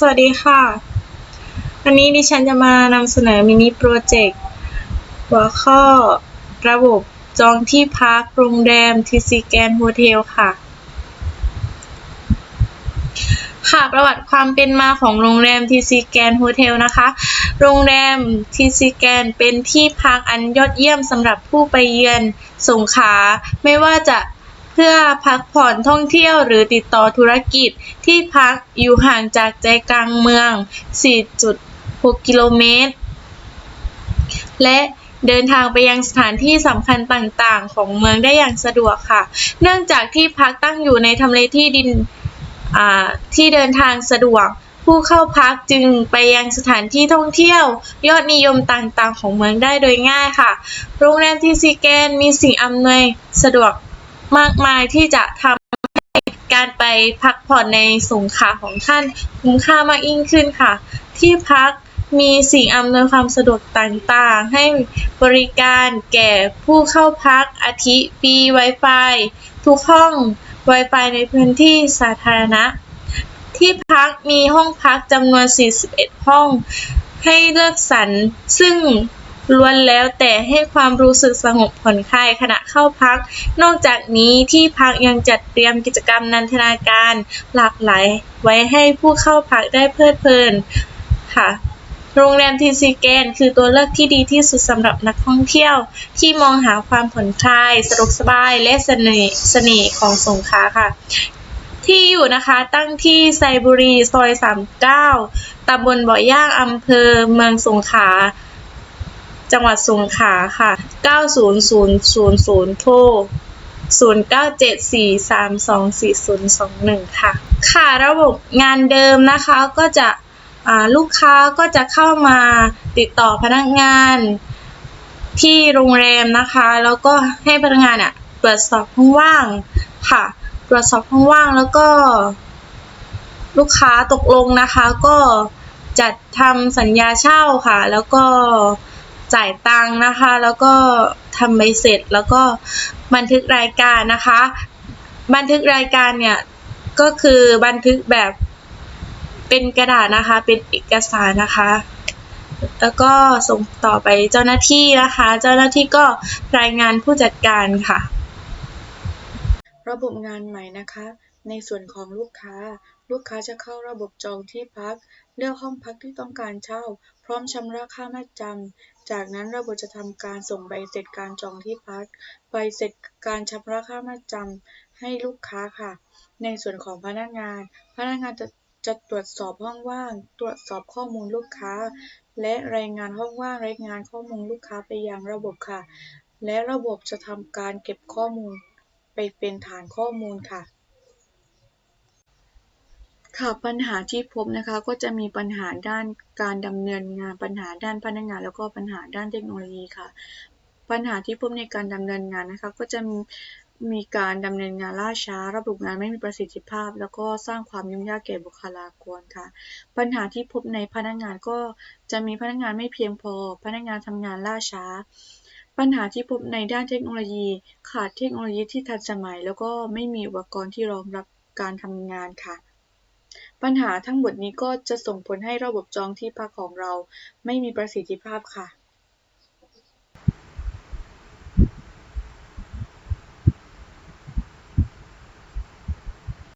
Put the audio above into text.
สวัสดีค่ะ วันนี้ดิฉันจะมานำเสนอมินิโปรเจกต์หัวข้อระบบจองที่พักโรงแรมทีซีแกนโฮเทลค่ะ ค่ะประวัติความเป็นมาของโรงแรมทีซีแกนโฮเทลนะคะ โรงแรมทีซีแกนเป็นที่พักอันยอดเยี่ยมสำหรับผู้ไปเยือนสงขาไม่ว่าจะ พื่อพักผ่อนท่องเที่ยวหรือติดต่อธุรกิจ ที่พักอยู่ห่างจากใจกลางเมือง 4.6 กิโลเมตร และเดินทางไปยังสถานที่สำคัญต่างๆ ของเมืองได้อย่างสะดวกค่ะ เนื่องจากที่พักตั้งอยู่ในทำเลที่ดินที่เดินทางสะดวก ผู้เข้าพักจึงไปยังสถานที่ท่องเที่ยว ยอดนิยมต่างๆ ของเมืองได้โดยง่ายค่ะ โรงแรมที่ซีแกนมีสิ่งอำนวยสะดวก มากมายที่จะทำให้การไปพักผ่อนในสงขลาของท่านคุ้มค่ามากยิ่งขึ้นค่ะ ที่พักมีสิ่งอำนวยความสะดวกต่างๆ ให้บริการแก่ผู้เข้าพักอาทิฟรี Wi-Fi ทุกห้อง Wi-Fi ในพื้นที่สาธารณะ ที่พักมีห้องพักจำนวน 41 ห้องให้เลือกสรรซึ่ง ล้วนแล้วแต่ให้ความรู้สึกสงบผ่อนคลายขณะเข้าพัก นอกจากนี้ที่พักยังจัดเตรียมกิจกรรมนันทนาการหลากหลายไว้ให้ผู้เข้าพักได้เพลิดเพลินค่ะโรงแรมทีซีแกนคือตัวเลือกที่ดีที่สุดสำหรับนักท่องเที่ยว ที่มองหาความผ่อนคลายสะดวกสบายและเสน่ห์เสน่ห์ของสงขลาค่ะ ที่อยู่นะคะตั้งที่ไซบุรีซอย 39ตำบลบ่อย่างอำเภอเมืองสงขลา จังหวัดสงขลาค่ะ 90000โทร0974324021 ค่ะ ค่ะระบบงานเดิมนะคะก็จะลูกค้าก็จะเข้ามาติดต่อพนักงานที่โรงแรมนะคะ แล้วก็ให้พนักงานอะตรวจสอบห้องว่างค่ะ ตรวจสอบห้องว่างแล้วก็ ลูกค้าตกลงนะคะ ก็จัดทำสัญญาเช่าค่ะ แล้วก็ จ่ายตังค์นะคะ แล้วก็ทำใบเสร็จแล้วก็บันทึกรายการนะคะ บันทึกรายการเนี่ยก็คือบันทึกแบบเป็นกระดาษนะคะ เป็นเอกสารนะคะ แล้วก็ส่งต่อไปเจ้าหน้าที่นะคะ เจ้าหน้าที่ก็รายงานผู้จัดการค่ะ ระบบงานใหม่นะคะ ในส่วนของลูกค้า ลูกค้าจะเข้าระบบจองที่พัก เลือกห้องพักที่ต้องการเช่า พร้อมชำระค่ามัดจำ จากนั้นระบบจะทำการส่งใบเสร็จการจองที่พัก ใบเสร็จการชำระค่ามัดจำให้ลูกค้าค่ะ ในส่วนของพนักงาน พนักงานจะจะตรวจสอบห้องว่าง ตรวจสอบข้อมูลลูกค้า และรายงานห้องว่าง รายงานข้อมูลลูกค้าไปยังระบบค่ะ และระบบจะทำการเก็บข้อมูลไปเป็นฐานข้อมูลค่ะ ค่ะปัญหาที่พบนะคะก็จะมีปัญหาด้านการดำเนินงานปัญหาด้านพนักงาน แล้วก็ปัญหาด้านเทคโนโลยีค่ะ ปัญหาที่พบในการดำเนินงานนะคะก็จะมีการดำเนินงานล่าช้า ระบบงานไม่มีประสิทธิภาพ แล้วก็สร้างความยุ่งยากแก่บุคลากรค่ะ ปัญหาที่พบในพนักงานก็จะมีพนักงานไม่เพียงพอ พนักงานทำงานล่าช้า ปัญหาที่พบในด้านเทคโนโลยี ขาดเทคโนโลยีที่ทันสมัย แล้วก็ไม่มีอุปกรณ์ที่รองรับการทำงานค่ะ ปัญหาทั้งหมดนี้ก็จะส่งผลให้ระบบจองที่พักของเราไม่มีประสิทธิภาพค่ะ